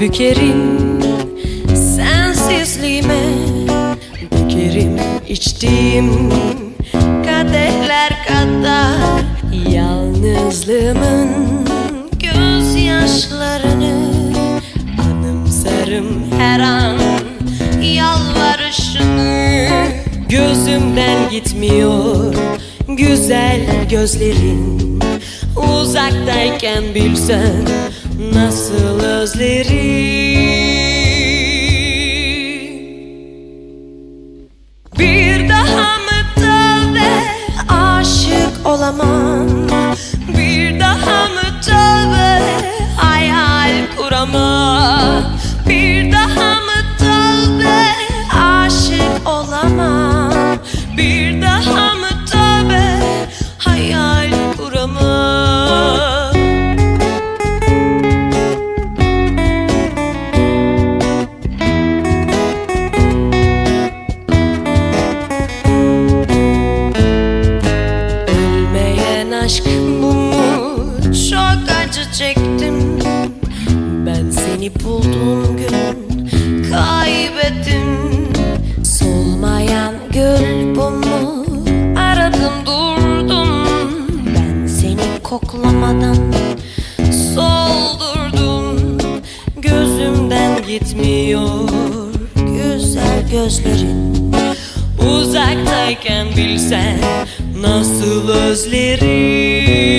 dökerim sensizliğime Dökerim içtiğim kadehler kadar Yalnızlığımın gözyaşlarını Anımsarım her an. Yalvarışını Gözümden gitmiyor. Güzel gözlerin Uzaktayken bilsen nasıl özlerim Bir daha mı tövbe aşık olamam? Bir daha mı tövbe hayal kuramam? Bir daha mı tövbe aşık olamam? Bir daha çektim. Ben seni bulduğum gün kaybettim. Solmayan gül bu mu? Aradım durdum. Ben seni koklamadan soldurdum. Gözümden gitmiyor güzel gözlerin. Uzaktayken bilsen nasıl özlerim